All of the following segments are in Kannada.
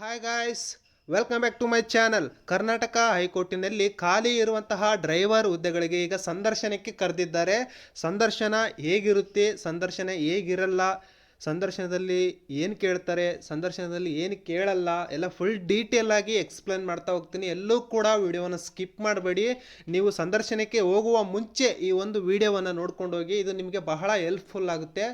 Hi guys welcome back to my channel Karnataka ಹೈಕೋರ್ಟಿನಲ್ಲಿ ಖಾಲಿ ಇರುವಂತಹ ಡ್ರೈವರ್ ಹುದ್ದೆಗಳಿಗೆ ಈಗ ಸಂದರ್ಶನಕ್ಕೆ ಕರೆದಿದ್ದಾರೆ. ಸಂದರ್ಶನ ಹೇಗಿರುತ್ತೆ? ಸಂದರ್ಶನ ಹೇಗಿರಲ್ಲ? ಸಂದರ್ಶನದಲ್ಲಿ ಏನು ಕೇಳ್ತಾರೆ, ಸಂದರ್ಶನದಲ್ಲಿ ಏನು ಕೇಳಲ್ಲ, ಎಲ್ಲ ಫುಲ್ ಡೀಟೇಲ್ ಆಗಿ ಎಕ್ಸ್ಪ್ಲೇನ್ ಮಾಡ್ತಾ ಹೋಗ್ತೀನಿ. ಎಲ್ಲೂ ಕೂಡ ವಿಡಿಯೋವನ್ನು ಸ್ಕಿಪ್ ಮಾಡಬೇಡಿ. ನೀವು ಸಂದರ್ಶನಕ್ಕೆ ಹೋಗುವ ಮುಂಚೆ ಈ ಒಂದು ವಿಡಿಯೋವನ್ನು ನೋಡ್ಕೊಂಡು ಹೋಗಿ ಇದು ನಿಮಗೆ ಬಹಳ ಹೆಲ್ಪ್ಫುಲ್ ಆಗುತ್ತೆ.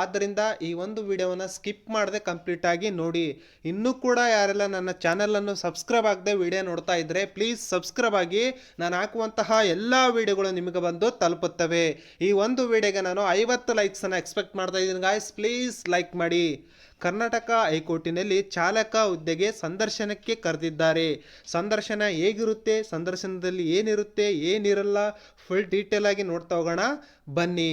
ಆದ್ದರಿಂದ ಈ ಒಂದು ವಿಡಿಯೋವನ್ನು ಸ್ಕಿಪ್ ಮಾಡದೆ ಕಂಪ್ಲೀಟಾಗಿ ನೋಡಿ. ಇನ್ನೂ ಕೂಡ ಯಾರೆಲ್ಲ ನನ್ನ ಚಾನಲನ್ನು ಸಬ್ಸ್ಕ್ರೈಬ್ ಆಗದೆ ವಿಡಿಯೋ ನೋಡ್ತಾ ಇದ್ದರೆ ಪ್ಲೀಸ್ ಸಬ್ಸ್ಕ್ರೈಬ್ ಆಗಿ. ನಾನು ಹಾಕುವಂತಹ ಎಲ್ಲ ವಿಡಿಯೋಗಳು ನಿಮಗೆ ಬಂದು ತಲುಪುತ್ತವೆ. ಈ ಒಂದು ವಿಡಿಯೋಗೆ ನಾನು ಐವತ್ತು ಲೈಕ್ಸನ್ನು ಎಕ್ಸ್ಪೆಕ್ಟ್ ಮಾಡ್ತಾ ಇದ್ದೀನಿ ಗಾಯ್ಸ್ ಪ್ಲೀಸ್ ಲೈಕ್ ಮಾಡಿ ಕರ್ನಾಟಕ ಹೈಕೋರ್ಟಿನಲ್ಲಿ ಚಾಲಕ ಹುದ್ದೆಗೆ ಸಂದರ್ಶನಕ್ಕೆ ಕರೆದಿದ್ದಾರೆ. ಸಂದರ್ಶನ ಹೇಗಿರುತ್ತೆ, ಸಂದರ್ಶನದಲ್ಲಿ ಏನಿರುತ್ತೆ, ಏನಿರಲ್ಲ ಫುಲ್ ಡೀಟೇಲ್ ಆಗಿ ನೋಡ್ತಾ ಹೋಗೋಣ. ಬನ್ನಿ.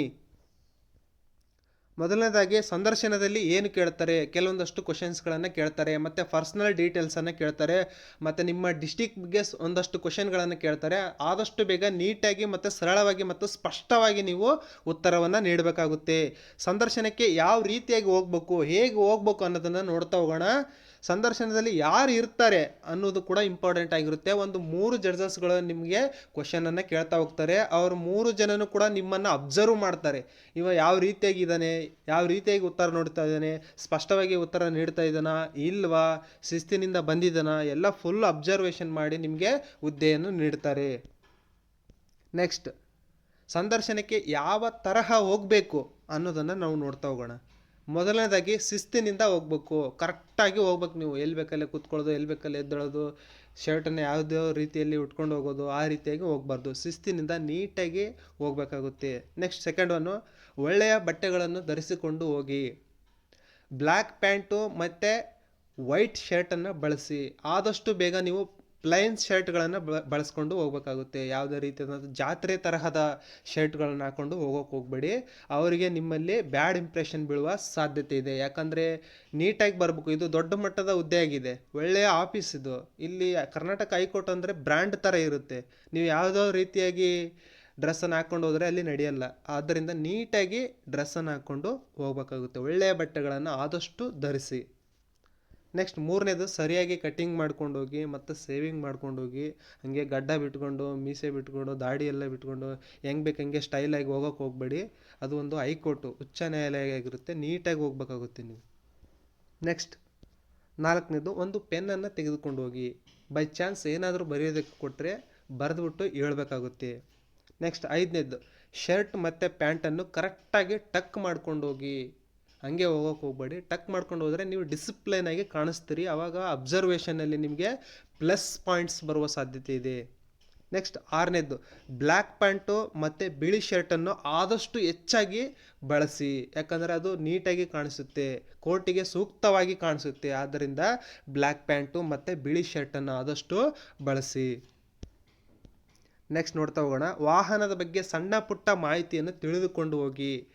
ಮೊದಲನೇದಾಗಿ ಸಂದರ್ಶನದಲ್ಲಿ ಏನು ಕೇಳ್ತಾರೆ? ಕೆಲವೊಂದಷ್ಟು ಕ್ವಶನ್ಸ್ಗಳನ್ನು ಕೇಳ್ತಾರೆ, ಮತ್ತು ಪರ್ಸ್ನಲ್ ಡೀಟೇಲ್ಸನ್ನು ಕೇಳ್ತಾರೆ, ಮತ್ತು ನಿಮ್ಮ ಡಿಸ್ಟಿಕ್ ಬಗ್ಗೆ ಸ್- ಒಂದಷ್ಟು ಕ್ವಶನ್ಗಳನ್ನು ಕೇಳ್ತಾರೆ. ಆದಷ್ಟು ಬೇಗ ನೀಟಾಗಿ ಮತ್ತು ಸರಳವಾಗಿ ಮತ್ತು ಸ್ಪಷ್ಟವಾಗಿ ನೀವು ಉತ್ತರವನ್ನು ನೀಡಬೇಕಾಗುತ್ತೆ. ಸಂದರ್ಶನಕ್ಕೆ ಯಾವ ರೀತಿಯಾಗಿ ಹೋಗ್ಬೇಕು, ಹೇಗೆ ಹೋಗ್ಬೇಕು ಅನ್ನೋದನ್ನು ನೋಡ್ತಾ ಹೋಗೋಣ. ಸಂದರ್ಶನದಲ್ಲಿ ಯಾರು ಇರ್ತಾರೆ ಅನ್ನೋದು ಕೂಡ ಇಂಪಾರ್ಟೆಂಟ್ ಆಗಿರುತ್ತೆ. ಒಂದು ಮೂರು ಜಡ್ಜಸ್ಗಳು ನಿಮಗೆ ಕ್ವಶನನ್ನು ಕೇಳ್ತಾ ಹೋಗ್ತಾರೆ. ಅವ್ರ ಮೂರು ಜನನು ಕೂಡ ನಿಮ್ಮನ್ನು ಅಬ್ಸರ್ವ್ ಮಾಡ್ತಾರೆ. ಇವ ಯಾವ ರೀತಿಯಾಗಿದ್ದಾನೆ ಯಾವ ರೀತಿಯಾಗಿ ಉತ್ತರ ನೋಡ್ತಾ ಇದ್ದಾನೆ? ಸ್ಪಷ್ಟವಾಗಿ ಉತ್ತರ ನೀಡ್ತಾ ಇದ್ದಾನ? ಇಲ್ವಾ? ಶಿಸ್ತಿನಿಂದ ಬಂದಿದ್ದಾನ? ಎಲ್ಲ ಫುಲ್ ಅಬ್ಸರ್ವೇಷನ್ ಮಾಡಿ ನಿಮಗೆ ಹುದ್ದೆಯನ್ನು ನೀಡ್ತಾರೆ. ನೆಕ್ಸ್ಟ್ ಸಂದರ್ಶನಕ್ಕೆ ಯಾವ ತರಹ ಹೋಗಬೇಕು ಅನ್ನೋದನ್ನು ನಾವು ನೋಡ್ತಾ ಹೋಗೋಣ. ಮೊದಲನೇದಾಗಿ ಶಿಸ್ತಿನಿಂದ ಹೋಗ್ಬೇಕು. ಕರೆಕ್ಟಾಗಿ ಹೋಗ್ಬೇಕು ನೀವು. ಎಲ್ಲಿ ಬೇಕಲ್ಲೇ ಕೂತ್ಕೊಳ್ಳೋದು, ಎಲ್ಲಿ ಬೇಕಲ್ಲೇ ಎದ್ದೇಳೋದು, ಶರ್ಟನ್ನು ಯಾವುದೋ ರೀತಿಯಲ್ಲಿ ಉಟ್ಕೊಂಡು ಹೋಗೋದು, ಆ ರೀತಿಯಾಗಿ ಹೋಗ್ಬಾರ್ದು. ಶಿಸ್ತಿನಿಂದ ನೀಟಾಗಿ ಹೋಗಬೇಕಾಗುತ್ತೆ. ನೆಕ್ಸ್ಟ್ ಸೆಕೆಂಡ್ ಒನ್ನು ಒಳ್ಳೆಯ ಬಟ್ಟೆಗಳನ್ನು ಧರಿಸಿಕೊಂಡು ಹೋಗಿ. ಬ್ಲ್ಯಾಕ್ ಪ್ಯಾಂಟು ಮತ್ತು ವೈಟ್ ಶರ್ಟನ್ನು ಬಳಸಿ. ಆದಷ್ಟು ಬೇಗ ನೀವು ಪ್ಲೈನ್ ಶರ್ಟ್ಗಳನ್ನು ಬಳಸ್ಕೊಂಡು ಹೋಗ್ಬೇಕಾಗುತ್ತೆ. ಯಾವುದೇ ರೀತಿಯಾದಂಥ ಜಾತ್ರೆ ತರಹದ ಶರ್ಟ್ಗಳನ್ನು ಹಾಕ್ಕೊಂಡು ಹೋಗೋಕೆ ಹೋಗಬೇಡಿ. ಅವರಿಗೆ ನಿಮ್ಮಲ್ಲಿ ಬ್ಯಾಡ್ ಇಂಪ್ರೆಷನ್ ಬೀಳುವ ಸಾಧ್ಯತೆ ಇದೆ. ಯಾಕಂದರೆ ನೀಟಾಗಿ ಬರಬೇಕು. ಇದು ದೊಡ್ಡ ಮಟ್ಟದ ಹುದ್ದೆ ಆಗಿದೆ. ಒಳ್ಳೆಯ ಆಫೀಸ್ ಇದು. ಇಲ್ಲಿ ಕರ್ನಾಟಕ ಹೈಕೋರ್ಟ್ ಅಂದರೆ ಬ್ರ್ಯಾಂಡ್ ಥರ ಇರುತ್ತೆ. ನೀವು ಯಾವುದೋ ರೀತಿಯಾಗಿ ಡ್ರೆಸ್ಸನ್ನು ಹಾಕ್ಕೊಂಡು ಹೋದರೆ ಅಲ್ಲಿ ನಡೆಯಲ್ಲ. ಆದ್ದರಿಂದ ನೀಟಾಗಿ ಡ್ರೆಸ್ಸನ್ನು ಹಾಕ್ಕೊಂಡು ಹೋಗ್ಬೇಕಾಗುತ್ತೆ. ಒಳ್ಳೆಯ ಬಟ್ಟೆಗಳನ್ನು ಆದಷ್ಟು ಧರಿಸಿ. ನೆಕ್ಸ್ಟ್ ಮೂರನೇದು ಸರಿಯಾಗಿ ಕಟ್ಟಿಂಗ್ ಮಾಡ್ಕೊಂಡು ಹೋಗಿ ಮತ್ತು ಸೇವಿಂಗ್ ಮಾಡ್ಕೊಂಡು ಹೋಗಿ ಗಡ್ಡ ಬಿಟ್ಕೊಂಡು, ಮೀಸೆ ಬಿಟ್ಕೊಂಡು ದಾಡಿ ಎಲ್ಲ ಬಿಟ್ಕೊಂಡು, ಹೆಂಗೆ ಬೇಕು ಹಂಗೆ ಸ್ಟೈಲಾಗಿ ಹೋಗೋಕೆ ಹೋಗಬೇಡಿ. ಅದು ಒಂದು ಹೈಕೋರ್ಟು ಉಚ್ಚ ನ್ಯಾಯಾಲಯ ಆಗಿರುತ್ತೆ, ನೀಟಾಗಿ ಹೋಗ್ಬೇಕಾಗುತ್ತೆ ನೀವು. ನೆಕ್ಸ್ಟ್ ನಾಲ್ಕನೇದು ಒಂದು ಪೆನ್ನನ್ನು ತೆಗೆದುಕೊಂಡು ಹೋಗಿ ಬೈ ಚಾನ್ಸ್ ಏನಾದರೂ ಬರೆಯೋದಕ್ಕೆ ಕೊಟ್ಟರೆ ಬರೆದ್ಬಿಟ್ಟು ಹೇಳ್ಬೇಕಾಗುತ್ತೆ. ನೆಕ್ಸ್ಟ್ ಐದನೇದು ಶರ್ಟ್ ಮತ್ತು ಪ್ಯಾಂಟನ್ನು ಕರೆಕ್ಟಾಗಿ ಟಕ್ ಮಾಡ್ಕೊಂಡು ಹೋಗಿ ಹಂಗೆ ಹೋಗೋಕೆ ಹೋಗಬೇಡಿ. ಟಕ್ ಮಾಡ್ಕೊಂಡು ಹೋದರೆ ನೀವು ಡಿಸಿಪ್ಲೈನ್ ಆಗಿ ಕಾಣಿಸ್ತೀರಿ. ಆವಾಗ ಅಬ್ಸರ್ವೇಷನಲ್ಲಿ ನಿಮಗೆ ಪ್ಲಸ್ ಪಾಯಿಂಟ್ಸ್ ಬರುವ ಸಾಧ್ಯತೆ ಇದೆ. ನೆಕ್ಸ್ಟ್ ಆರನೇದು ಬ್ಲ್ಯಾಕ್ ಪ್ಯಾಂಟು ಮತ್ತು ಬಿಳಿ ಶರ್ಟನ್ನು ಆದಷ್ಟು ಹೆಚ್ಚಾಗಿ ಬಳಸಿ. ಯಾಕಂದರೆ ಅದು ನೀಟಾಗಿ ಕಾಣಿಸುತ್ತೆ. ಕೋರ್ಟಿಗೆ ಸೂಕ್ತವಾಗಿ ಕಾಣಿಸುತ್ತೆ. ಆದ್ದರಿಂದ ಬ್ಲ್ಯಾಕ್ ಪ್ಯಾಂಟು ಮತ್ತು ಬಿಳಿ ಶರ್ಟನ್ನು ಆದಷ್ಟು ಬಳಸಿ. ನೆಕ್ಸ್ಟ್ ನೋಡ್ತಾ ಹೋಗೋಣ. ವಾಹನದ ಬಗ್ಗೆ ಸಣ್ಣ ಪುಟ್ಟ ಮಾಹಿತಿಯನ್ನು ತಿಳಿದುಕೊಂಡು ಹೋಗಿ.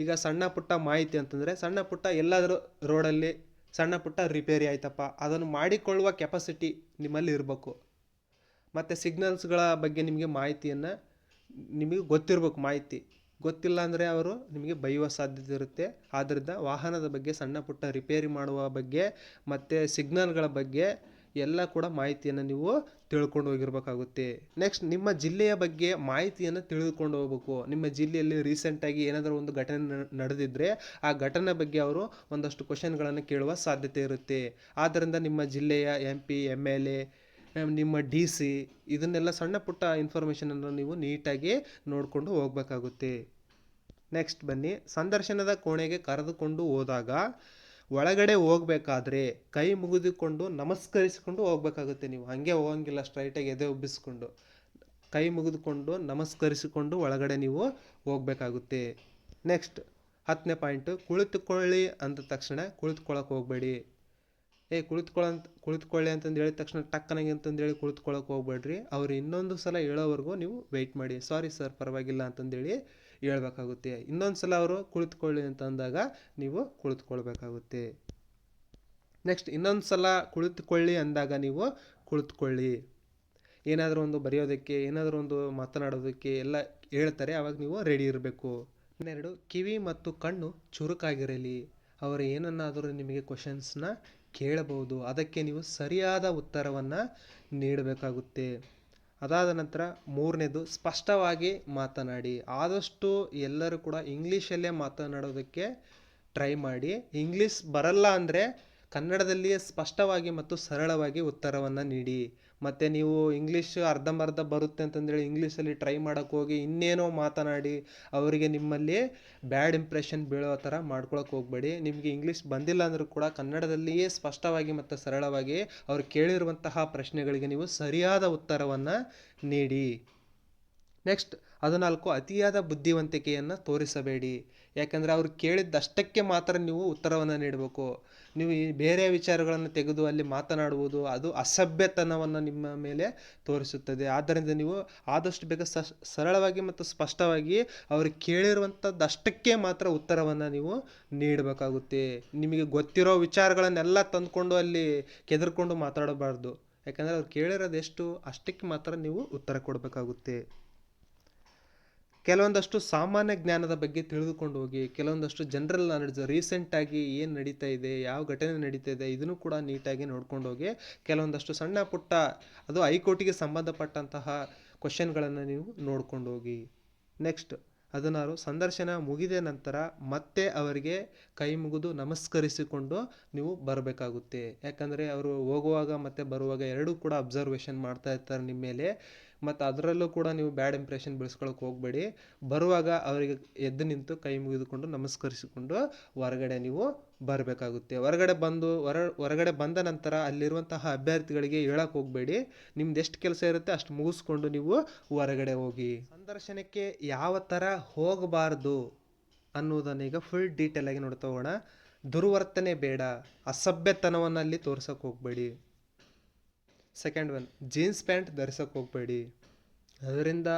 ಈಗ ಸಣ್ಣ ಪುಟ್ಟ ಮಾಹಿತಿ ಅಂತಂದರೆ ಸಣ್ಣ ಪುಟ್ಟ ಎಲ್ಲಾದರೂ ರೋಡಲ್ಲಿ ಸಣ್ಣ ಪುಟ್ಟ ರಿಪೇರಿ ಆಯ್ತಪ್ಪ. ಅದನ್ನು ಮಾಡಿಕೊಳ್ಳುವ ಕೆಪಾಸಿಟಿ ನಿಮ್ಮಲ್ಲಿ ಇರಬೇಕು. ಮತ್ತು ಸಿಗ್ನಲ್ಸ್ಗಳ ಬಗ್ಗೆ ನಿಮಗೆ ಮಾಹಿತಿಯನ್ನು ನಿಮಗೆ ಗೊತ್ತಿರಬೇಕು ಮಾಹಿತಿ. ಗೊತ್ತಿಲ್ಲ ಅಂದರೆ ಅವರು ನಿಮಗೆ ಬೈಯುವ ಸಾಧ್ಯತೆ ಇರುತ್ತೆ. ಆದ್ದರಿಂದ ವಾಹನದ ಬಗ್ಗೆ ಸಣ್ಣ ಪುಟ್ಟ ರಿಪೇರಿ ಮಾಡುವ ಬಗ್ಗೆ ಮತ್ತು ಸಿಗ್ನಲ್ಗಳ ಬಗ್ಗೆ ಎಲ್ಲ ಕೂಡ ಮಾಹಿತಿಯನ್ನು ನೀವು ತಿಳ್ಕೊಂಡು ಹೋಗಿರ್ಬೇಕಾಗುತ್ತೆ. ನೆಕ್ಸ್ಟ್ ನಿಮ್ಮ ಜಿಲ್ಲೆಯ ಬಗ್ಗೆ ಮಾಹಿತಿಯನ್ನು ತಿಳಿದುಕೊಂಡು ಹೋಗ್ಬೇಕು. ನಿಮ್ಮ ಜಿಲ್ಲೆಯಲ್ಲಿ ರೀಸೆಂಟಾಗಿ ಏನಾದರೂ ಒಂದು ಘಟನೆ ನಡೆದಿದ್ದರೆ ಆ ಘಟನೆ ಬಗ್ಗೆ ಅವರು ಒಂದಷ್ಟು ಕ್ವಶನ್ಗಳನ್ನು ಕೇಳುವ ಸಾಧ್ಯತೆ ಇರುತ್ತೆ. ಆದ್ದರಿಂದ ನಿಮ್ಮ ಜಿಲ್ಲೆಯ M P M L A ನಿಮ್ಮ ಡಿ ಸಿ ಇದನ್ನೆಲ್ಲ ಸಣ್ಣ ಪುಟ್ಟ ಇನ್ಫಾರ್ಮೇಷನನ್ನು ನೀವು ನೀಟಾಗಿ ನೋಡಿಕೊಂಡು ಹೋಗಬೇಕಾಗುತ್ತೆ. ನೆಕ್ಸ್ಟ್ ಬನ್ನಿ. ಸಂದರ್ಶನದ ಕೋಣೆಗೆ ಕರೆದುಕೊಂಡು ಹೋದಾಗ ಒಳಗಡೆ ಹೋಗ್ಬೇಕಾದ್ರೆ ಕೈ ಮುಗಿದುಕೊಂಡು ನಮಸ್ಕರಿಸಿಕೊಂಡು ಹೋಗ್ಬೇಕಾಗುತ್ತೆ ನೀವು. ಹಾಗೆ ಹೋಗಂಗಿಲ್ಲ ಸ್ಟ್ರೈಟಾಗಿ ಎದೆ ಉಬ್ಬಿಸ್ಕೊಂಡು. ಕೈ ಮುಗಿದುಕೊಂಡು ನಮಸ್ಕರಿಸಿಕೊಂಡು ಒಳಗಡೆ ನೀವು ಹೋಗಬೇಕಾಗುತ್ತೆ. ನೆಕ್ಸ್ಟ್ ಹತ್ತನೇ ಪಾಯಿಂಟು ಕುಳಿತುಕೊಳ್ಳಿ ಅಂದ ತಕ್ಷಣ ಕುಳಿತುಕೊಳ್ಳೋಕೆ ಹೋಗಬೇಡಿ. ಏ ಕುಳಿತುಕೊಳ್ಳಂತ ಕುಳಿತುಕೊಳ್ಳಿ ಅಂತಂದು ಹೇಳಿದ ತಕ್ಷಣ ಟಕ್ಕನಾಗಿ ಅಂತಂದೇಳಿ ಕುಳಿತುಕೊಳ್ಳೋಕೆ ಹೋಗ್ಬೇಡ್ರಿ. ಅವ್ರು ಇನ್ನೊಂದು ಸಲ ಹೇಳೋವರೆಗೂ ನೀವು ವೆಯ್ಟ್ ಮಾಡಿ. ಸಾರಿ ಸರ್ ಪರವಾಗಿಲ್ಲ ಅಂತಂದೇಳಿ ಹೇಳ್ಬೇಕಾಗುತ್ತೆ. ಇನ್ನೊಂದು ಸಲ ಅವರು ಕುಳಿತುಕೊಳ್ಳಿ ಅಂತ ಅಂದಾಗ ನೀವು ಕುಳಿತುಕೊಳ್ಬೇಕಾಗುತ್ತೆ. ನೆಕ್ಸ್ಟ್ ಇನ್ನೊಂದು ಸಲ ಕುಳಿತುಕೊಳ್ಳಿ ಅಂದಾಗ ನೀವು ಕುಳಿತುಕೊಳ್ಳಿ. ಏನಾದರೂ ಒಂದು ಬರೆಯೋದಕ್ಕೆ, ಏನಾದರೂ ಒಂದು ಮಾತನಾಡೋದಕ್ಕೆ ಎಲ್ಲ ಹೇಳ್ತಾರೆ ಆವಾಗ ನೀವು ರೆಡಿ ಇರಬೇಕು. ಇನ್ನೆರಡು, ಕಿವಿ ಮತ್ತು ಕಣ್ಣು ಚುರುಕಾಗಿರಲಿ. ಅವರು ಏನನ್ನಾದರೂ ನಿಮಗೆ ಕ್ವಶನ್ಸ್ನ ಕೇಳಬಹುದು. ಅದಕ್ಕೆ ನೀವು ಸರಿಯಾದ ಉತ್ತರವನ್ನು ನೀಡಬೇಕಾಗುತ್ತೆ. ಅದಾದ ನಂತರ ಮೂರನೇದು ಸ್ಪಷ್ಟವಾಗಿ ಮಾತನಾಡಿ. ಆದಷ್ಟು ಎಲ್ಲರೂ ಕೂಡ ಇಂಗ್ಲೀಷಲ್ಲೇ ಮಾತನಾಡೋದಕ್ಕೆ ಟ್ರೈ ಮಾಡಿ. ಇಂಗ್ಲೀಷ್ ಬರಲ್ಲ ಅಂದರೆ ಕನ್ನಡದಲ್ಲಿಯೇ ಸ್ಪಷ್ಟವಾಗಿ ಮತ್ತು ಸರಳವಾಗಿ ಉತ್ತರವನ್ನು ನೀಡಿ. ಮತ್ತು ನೀವು ಇಂಗ್ಲೀಷ್ ಅರ್ಧಂಬರ್ಧ ಬರುತ್ತೆ ಅಂತಂದೇಳಿ ಇಂಗ್ಲೀಷಲ್ಲಿ ಟ್ರೈ ಮಾಡೋಕ್ಕೆ ಹೋಗಿ ಇನ್ನೇನೋ ಮಾತನಾಡಿ ಅವರಿಗೆ ನಿಮ್ಮಲ್ಲಿ ಬ್ಯಾಡ್ ಇಂಪ್ರೆಷನ್ ಬೀಳೋ ಥರ ಮಾಡ್ಕೊಳಕ್ಕೆ ಹೋಗಬೇಡಿ. ನಿಮಗೆ ಇಂಗ್ಲೀಷ್ ಬಂದಿಲ್ಲ ಅಂದರೂ ಕೂಡ ಕನ್ನಡದಲ್ಲಿಯೇ ಸ್ಪಷ್ಟವಾಗಿ ಮತ್ತು ಸರಳವಾಗಿ ಅವ್ರು ಕೇಳಿರುವಂತಹ ಪ್ರಶ್ನೆಗಳಿಗೆ ನೀವು ಸರಿಯಾದ ಉತ್ತರವನ್ನು ನೀಡಿ. ನೆಕ್ಸ್ಟ್ ಹದಿನಾಲ್ಕು ಅತಿಯಾದ ಬುದ್ಧಿವಂತಿಕೆಯನ್ನು ತೋರಿಸಬೇಡಿ. ಯಾಕಂದರೆ ಅವ್ರು ಕೇಳಿದ್ದಷ್ಟಕ್ಕೆ ಮಾತ್ರ ನೀವು ಉತ್ತರವನ್ನು ನೀಡಬೇಕು. ನೀವು ಈ ಬೇರೆ ವಿಚಾರಗಳನ್ನು ತೆಗೆದು ಅಲ್ಲಿ ಮಾತನಾಡುವುದು ಅದು ಅಸಭ್ಯತನವನ್ನು ನಿಮ್ಮ ಮೇಲೆ ತೋರಿಸುತ್ತದೆ. ಆದ್ದರಿಂದ ನೀವು ಆದಷ್ಟು ಬೇಗ ಸರಳವಾಗಿ ಮತ್ತು ಸ್ಪಷ್ಟವಾಗಿ ಅವರು ಕೇಳಿರುವಂಥದ್ದಷ್ಟಕ್ಕೆ ಮಾತ್ರ ಉತ್ತರವನ್ನು ನೀವು ನೀಡಬೇಕಾಗುತ್ತೆ. ನಿಮಗೆ ಗೊತ್ತಿರೋ ವಿಚಾರಗಳನ್ನೆಲ್ಲ ತಂದುಕೊಂಡು ಅಲ್ಲಿ ಕೆದರ್ಕೊಂಡು ಮಾತಾಡಬಾರ್ದು. ಯಾಕಂದರೆ ಅವ್ರು ಕೇಳಿರೋದೆಷ್ಟು ಅಷ್ಟಕ್ಕೆ ಮಾತ್ರ ನೀವು ಉತ್ತರ ಕೊಡಬೇಕಾಗುತ್ತೆ. ಕೆಲವೊಂದಷ್ಟು ಸಾಮಾನ್ಯ ಜ್ಞಾನದ ಬಗ್ಗೆ ತಿಳಿದುಕೊಂಡು ಹೋಗಿ, ಕೆಲವೊಂದಷ್ಟು ಜನರಲ್ ನಾಲೆಡ್ಜ್ ರೀಸೆಂಟಾಗಿ ಏನು ನಡೀತಾ ಇದೆ, ಯಾವ ಘಟನೆ ನಡೀತಾ ಇದೆ, ಇದನ್ನು ಕೂಡ ನೀಟಾಗಿ ನೋಡ್ಕೊಂಡು ಹೋಗಿ, ಕೆಲವೊಂದಷ್ಟು ಸಣ್ಣ ಪುಟ್ಟ, ಅದು ಹೈಕೋರ್ಟಿಗೆ ಸಂಬಂಧಪಟ್ಟಂತಹ ಕ್ವಶನ್ಗಳನ್ನು ನೀವು ನೋಡ್ಕೊಂಡು ಹೋಗಿ. ನೆಕ್ಸ್ಟ್ ಹದಿನಾರು, ಸಂದರ್ಶನ ಮುಗಿದ ನಂತರ ಮತ್ತೆ ಅವರಿಗೆ ಕೈ ಮುಗಿದು ನಮಸ್ಕರಿಸಿಕೊಂಡು ನೀವು ಬರಬೇಕಾಗುತ್ತೆ. ಯಾಕಂದರೆ ಅವರು ಹೋಗುವಾಗ ಮತ್ತು ಬರುವಾಗ ಎರಡೂ ಕೂಡ ಅಬ್ಸರ್ವೇಷನ್ ಮಾಡ್ತಾ ಇರ್ತಾರೆ ನಿಮ್ಮ ಮೇಲೆ. ಮತ್ತು ಅದರಲ್ಲೂ ಕೂಡ ನೀವು ಬ್ಯಾಡ್ ಇಂಪ್ರೆಷನ್ ಬೆಳೆಸ್ಕೊಳಕ್ಕೆ ಹೋಗಬೇಡಿ. ಬರುವಾಗ ಅವರಿಗೆ ಎದ್ದು ನಿಂತು ಕೈ ಮುಗಿದುಕೊಂಡು ನಮಸ್ಕರಿಸಿಕೊಂಡು ಹೊರಗಡೆ ನೀವು ಬರಬೇಕಾಗುತ್ತೆ. ಹೊರಗಡೆ ಬಂದು ಹೊರ, ಹೊರಗಡೆ ಬಂದ ನಂತರ ಅಲ್ಲಿರುವಂತಹ ಅಭ್ಯರ್ಥಿಗಳಿಗೆ ಹೇಳಕ್ಕೆ ಹೋಗಬೇಡಿ. ನಿಮ್ದು ಎಷ್ಟು ಕೆಲಸ ಇರುತ್ತೆ ಅಷ್ಟು ಮುಗಿಸ್ಕೊಂಡು ನೀವು ಹೊರಗಡೆ ಹೋಗಿ. ಸಂದರ್ಶನಕ್ಕೆ ಯಾವ ಥರ ಹೋಗಬಾರ್ದು ಅನ್ನೋದನ್ನ ಈಗ ಫುಲ್ ಡೀಟೇಲ್ ಆಗಿ ನೋಡ್ತಾ ಹೋಗೋಣ. ದುರ್ವರ್ತನೆ ಬೇಡ. ಅಸಭ್ಯತನವನ್ನು ಅಲ್ಲಿ ತೋರ್ಸೋಕೆ ಹೋಗಬೇಡಿ. ಸೆಕೆಂಡ್ ಒನ್ ಜೀನ್ಸ್ ಪ್ಯಾಂಟ್ ಧರಿಸೋಕೆ ಹೋಗಬೇಡಿ. ಅದರಿಂದ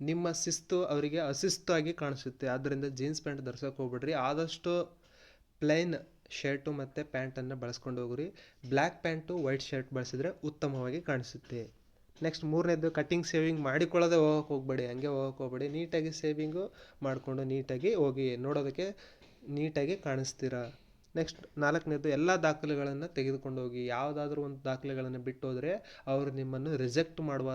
ನಿಮ್ಮ ಶಿಸ್ತು ಅವರಿಗೆ ಅಶಿಸ್ತಾಗಿ ಕಾಣಿಸುತ್ತೆ. ಆದ್ದರಿಂದ ಜೀನ್ಸ್ ಪ್ಯಾಂಟ್ ಧರಿಸೋಕೆ ಹೋಗ್ಬೇಡ್ರಿ. ಆದಷ್ಟು ಪ್ಲೈನ್ ಶರ್ಟು ಮತ್ತು ಪ್ಯಾಂಟನ್ನು ಬಳಸ್ಕೊಂಡು ಹೋಗ್ರಿ. ಬ್ಲ್ಯಾಕ್ ಪ್ಯಾಂಟು ವೈಟ್ ಶರ್ಟ್ ಬಳಸಿದ್ರೆ ಉತ್ತಮವಾಗಿ ಕಾಣಿಸುತ್ತೆ. ನೆಕ್ಸ್ಟ್ ಮೂರನೇದು ಕಟ್ಟಿಂಗ್ ಸೇವಿಂಗ್ ಮಾಡಿಕೊಳ್ಳೋದೇ ಹೋಗೋಕೆ ಹೋಗಬೇಡಿ. ಹಂಗೆ ಹೋಗೋಕೆ ಹೋಗಬೇಡಿ. ನೀಟಾಗಿ ಸೇವಿಂಗು ಮಾಡಿಕೊಂಡು ನೀಟಾಗಿ ಹೋಗಿ ನೋಡೋದಕ್ಕೆ ನೀಟಾಗಿ ಕಾಣಿಸ್ತೀರಾ? ನೆಕ್ಸ್ಟ್ ನಾಲ್ಕನೇದು ಎಲ್ಲ ದಾಖಲೆಗಳನ್ನು ತೆಗೆದುಕೊಂಡು ಹೋಗಿ ಯಾವುದಾದ್ರೂ ಒಂದು ದಾಖಲೆಗಳನ್ನು ಬಿಟ್ಟೋದರೆ ಅವರು ನಿಮ್ಮನ್ನು ರಿಜೆಕ್ಟ್ ಮಾಡುವ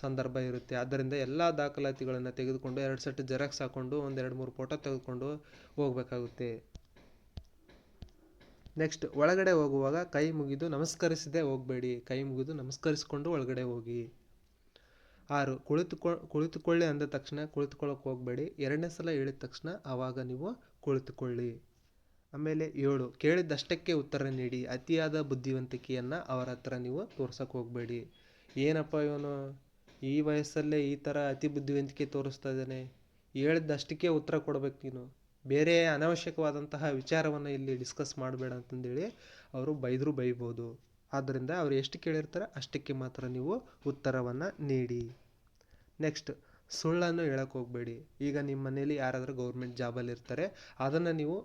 ಸಂದರ್ಭ ಇರುತ್ತೆ. ಆದ್ದರಿಂದ ಎಲ್ಲ ದಾಖಲಾತಿಗಳನ್ನು ತೆಗೆದುಕೊಂಡು ಎರಡು ಸೆಟ್ ಜೆರಾಕ್ಸ್ ಹಾಕ್ಕೊಂಡು ಒಂದು ಎರಡು ಮೂರು ಫೋಟೋ ತೆಗೆದುಕೊಂಡು ಹೋಗಬೇಕಾಗುತ್ತೆ. ನೆಕ್ಸ್ಟ್ ಒಳಗಡೆ ಹೋಗುವಾಗ ಕೈ ಮುಗಿದು ನಮಸ್ಕರಿಸದೆ ಹೋಗಬೇಡಿ. ಕೈ ಮುಗಿದು ನಮಸ್ಕರಿಸಿಕೊಂಡು ಒಳಗಡೆ ಹೋಗಿ. ಆರು, ಕುಳಿತುಕೊ, ಕುಳಿತುಕೊಳ್ಳಿ ಅಂದ ತಕ್ಷಣ ಕುಳಿತುಕೊಳ್ಳೋಕೆ ಹೋಗಬೇಡಿ. ಎರಡನೇ ಸಲ ಹೇಳಿದ ತಕ್ಷಣ ಆವಾಗ ನೀವು ಕುಳಿತುಕೊಳ್ಳಿ. ಆಮೇಲೆ ಏಳು, ಕೇಳಿದ್ದಷ್ಟಕ್ಕೆ ಉತ್ತರ ನೀಡಿ, ಅತಿಯಾದ ಬುದ್ಧಿವಂತಿಕೆಯನ್ನು ಅವರ ಹತ್ರ ನೀವು ತೋರ್ಸಕ್ಕೆ ಹೋಗಬೇಡಿ. ಏನಪ್ಪ ಇವನು? ಈ ವಯಸ್ಸಲ್ಲೇ ಈ ಥರ ಅತಿ ಬುದ್ಧಿವಂತಿಕೆ ತೋರಿಸ್ತಾ ಇದ್ದಾನೆ. ಹೇಳಿದ್ದಷ್ಟಕ್ಕೆ ಉತ್ತರ ಕೊಡ್ಬೇಕು ನೀನು. ಬೇರೆ ಅನವಶ್ಯಕವಾದಂತಹ ವಿಚಾರವನ್ನು ಇಲ್ಲಿ ಡಿಸ್ಕಸ್ ಮಾಡಬೇಡ ಅಂತಂದೇಳಿ ಅವರು ಬೈದರೂ ಬೈಬೋದು. ಆದ್ದರಿಂದ ಅವ್ರು ಎಷ್ಟು ಕೇಳಿರ್ತಾರೆ ಅಷ್ಟಕ್ಕೆ ಮಾತ್ರ ನೀವು ಉತ್ತರವನ್ನು ನೀಡಿ. ನೆಕ್ಸ್ಟ್, ಸುಳ್ಳನ್ನು ಹೇಳಕ್ಕೆ ಹೋಗಬೇಡಿ. ಈಗ ನಿಮ್ಮ ಮನೇಲಿ ಯಾರಾದರೂ ಗೌರ್ಮೆಂಟ್ ಜಾಬಲ್ಲಿ ಇರ್ತಾರೆ, ಅದನ್ನು ನೀವು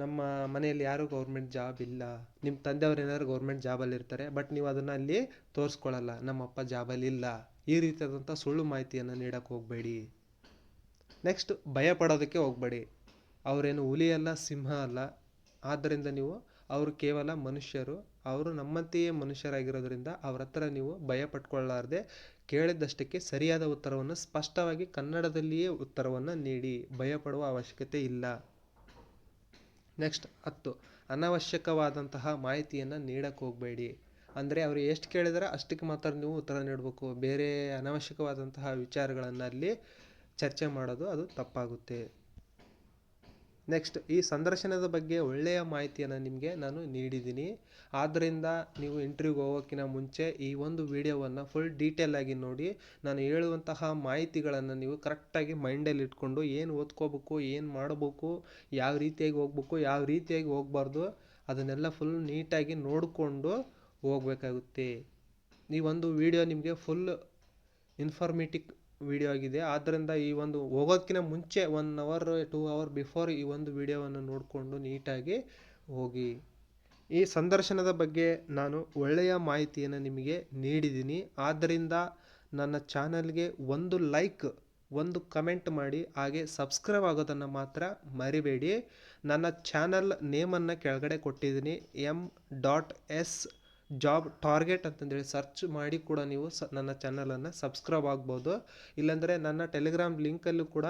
ನಮ್ಮ ಮನೆಯಲ್ಲಿ ಯಾರೂ ಗೌರ್ಮೆಂಟ್ ಜಾಬ್ ಇಲ್ಲ. ನಿಮ್ಮ ತಂದೆಯವ್ರು ಏನಾದ್ರು ಗೌರ್ಮೆಂಟ್ ಜಾಬಲ್ಲಿ ಇರ್ತಾರೆ ಬಟ್ ನೀವು ಅದನ್ನು ಅಲ್ಲಿ ತೋರಿಸ್ಕೊಳ್ಳಲ್ಲ ನಮ್ಮಪ್ಪ ಜಾಬಲ್ಲಿ ಇಲ್ಲ. ಈ ರೀತಿಯಾದಂಥ ಸುಳ್ಳು ಮಾಹಿತಿಯನ್ನು ನೀಡೋಕ್ಕೆ ಹೋಗಬೇಡಿ. ನೆಕ್ಸ್ಟ್ ಭಯ ಪಡೋದಕ್ಕೆ ಹೋಗಬೇಡಿ. ಅವರೇನು ಹುಲಿ ಅಲ್ಲ, ಸಿಂಹ ಅಲ್ಲ, ಆದ್ದರಿಂದ ನೀವು ಅವರು ಕೇವಲ ಮನುಷ್ಯರು, ಅವರು ನಮ್ಮಂತೆಯೇ ಮನುಷ್ಯರಾಗಿರೋದ್ರಿಂದ ಅವ್ರ ಹತ್ರ ನೀವು ಭಯ ಪಟ್ಕೊಳ್ಳಾರ್ದೆ ಕೇಳಿದ್ದಷ್ಟಕ್ಕೆ ಸರಿಯಾದ ಉತ್ತರವನ್ನು ಸ್ಪಷ್ಟವಾಗಿ ಕನ್ನಡದಲ್ಲಿಯೇ ಉತ್ತರವನ್ನು ನೀಡಿ. ಭಯಪಡುವ ಅವಶ್ಯಕತೆ ಇಲ್ಲ. ನೆಕ್ಸ್ಟ್ ಹತ್ತು. ಅನವಶ್ಯಕವಾದಂತಹ ಮಾಹಿತಿಯನ್ನು ನೀಡಕ್ಕೆ ಹೋಗಬೇಡಿ. ಅಂದರೆ ಅವರು ಎಷ್ಟು ಕೇಳಿದರೆ ಅಷ್ಟಕ್ಕೆ ಮಾತ್ರ ನೀವು ಉತ್ತರ ನೀಡಬೇಕು. ಬೇರೆ ಅನವಶ್ಯಕವಾದಂತಹ ವಿಚಾರಗಳನ್ನು ಅಲ್ಲಿ ಚರ್ಚೆ ಮಾಡೋದು ಅದು ತಪ್ಪಾಗುತ್ತೆ. ನೆಕ್ಸ್ಟ್ ಈ ಸಂದರ್ಶನದ ಬಗ್ಗೆ ಒಳ್ಳೆಯ ಮಾಹಿತಿಯನ್ನು ನಿಮಗೆ ನಾನು ನೀಡಿದ್ದೀನಿ. ಆದ್ದರಿಂದ ನೀವು ಇಂಟರ್ವ್ಯೂಗೆ ಹೋಗೋಕ್ಕಿಂತ ಮುಂಚೆ ಈ ಒಂದು ವಿಡಿಯೋವನ್ನು ಫುಲ್ ಡೀಟೇಲಾಗಿ ನೋಡಿ. ನಾನು ಹೇಳುವಂತಹ ಮಾಹಿತಿಗಳನ್ನು ನೀವು ಕರೆಕ್ಟಾಗಿ ಮೈಂಡಲ್ಲಿ ಇಟ್ಕೊಂಡು ಏನು ಓದ್ಕೋಬೇಕು, ಏನು ಮಾಡಬೇಕು, ಯಾವ ರೀತಿಯಾಗಿ ಹೋಗ್ಬೇಕು, ಯಾವ ರೀತಿಯಾಗಿ ಹೋಗ್ಬಾರ್ದು ಅದನ್ನೆಲ್ಲ ಫುಲ್ ನೀಟಾಗಿ ನೋಡಿಕೊಂಡು ಹೋಗಬೇಕಾಗುತ್ತೆ. ಈ ಒಂದು ವಿಡಿಯೋ ನಿಮಗೆ ಫುಲ್ ಇನ್ಫಾರ್ಮೇಟಿಕ್ ವಿಡಿಯೋ ಆಗಿದೆ. ಆದ್ದರಿಂದ ಈ ಒಂದು ಹೋಗೋದಕ್ಕಿಂತ ಮುಂಚೆ one hour two hour before ಈ ಒಂದು ವಿಡಿಯೋವನ್ನು ನೋಡಿಕೊಂಡು ನೀಟಾಗಿ ಹೋಗಿ. ಈ ಸಂದರ್ಶನದ ಬಗ್ಗೆ ನಾನು ಒಳ್ಳೆಯ ಮಾಹಿತಿಯನ್ನು ನಿಮಗೆ ನೀಡಿದ್ದೀನಿ. ಆದ್ದರಿಂದ ನನ್ನ ಚಾನಲ್ಗೆ ಒಂದು ಲೈಕ್ ಒಂದು ಕಮೆಂಟ್ ಮಾಡಿ, ಹಾಗೆ ಸಬ್ಸ್ಕ್ರೈಬ್ ಆಗೋದನ್ನು ಮಾತ್ರ ಮರಿಬೇಡಿ. ನನ್ನ ಚಾನಲ್ ನೇಮನ್ನು ಕೆಳಗಡೆ ಕೊಟ್ಟಿದ್ದೀನಿ. M dot S job target ಅಂತಂದೇಳಿ ಸರ್ಚ್ ಮಾಡಿ ಕೂಡ ನೀವು ಸ, ನನ್ನ ಚಾನಲನ್ನು ಸಬ್ಸ್ಕ್ರೈಬ್ ಆಗ್ಬೋದು. ಇಲ್ಲಾಂದರೆ ನನ್ನ ಟೆಲಿಗ್ರಾಮ್ ಲಿಂಕಲ್ಲೂ ಕೂಡ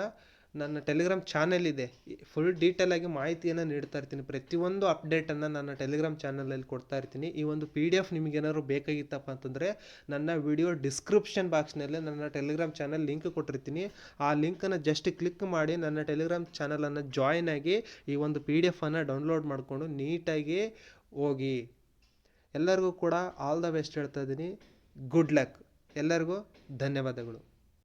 ನನ್ನ ಟೆಲಿಗ್ರಾಮ್ ಚಾನೆಲ್ ಇದೆ ಫುಲ್ ಡೀಟೇಲ್ ಆಗಿ ಮಾಹಿತಿಯನ್ನು ನೀಡ್ತಾ ಇರ್ತೀನಿ. ಪ್ರತಿಯೊಂದು ಅಪ್ಡೇಟನ್ನು ನನ್ನ ಟೆಲಿಗ್ರಾಮ್ ಚಾನಲಲ್ಲಿ ಕೊಡ್ತಾ ಇರ್ತೀನಿ. ಈ ಒಂದು ಪಿ ಡಿ ಎಫ್ ನಿಮಗೇನಾದ್ರು ಬೇಕಾಗಿತ್ತಪ್ಪ ಅಂತಂದರೆ ನನ್ನ ವಿಡಿಯೋ ಡಿಸ್ಕ್ರಿಪ್ಷನ್ ಬಾಕ್ಸ್ನಲ್ಲೇ ನನ್ನ ಟೆಲಿಗ್ರಾಮ್ ಚಾನಲ್ ಲಿಂಕ್ ಕೊಟ್ಟಿರ್ತೀನಿ. ಆ ಲಿಂಕನ್ನು ಜಸ್ಟ್ ಕ್ಲಿಕ್ ಮಾಡಿ ನನ್ನ ಟೆಲಿಗ್ರಾಮ್ ಚಾನಲನ್ನು ಜಾಯ್ನ್ ಆಗಿ ಈ ಒಂದು ಪಿ ಡಿ ಎಫನ್ನು ಡೌನ್ಲೋಡ್ ಮಾಡಿಕೊಂಡು ನೀಟಾಗಿ ಹೋಗಿ ಎಲ್ಲರಿಗೂ ಕೂಡ ಆಲ್ ದ ಬೆಸ್ಟ್ ಹೇಳ್ತಾ ಇದ್ದೀನಿ. ಗುಡ್ ಲಕ್ ಎಲ್ಲರಿಗೂ ಧನ್ಯವಾದಗಳು.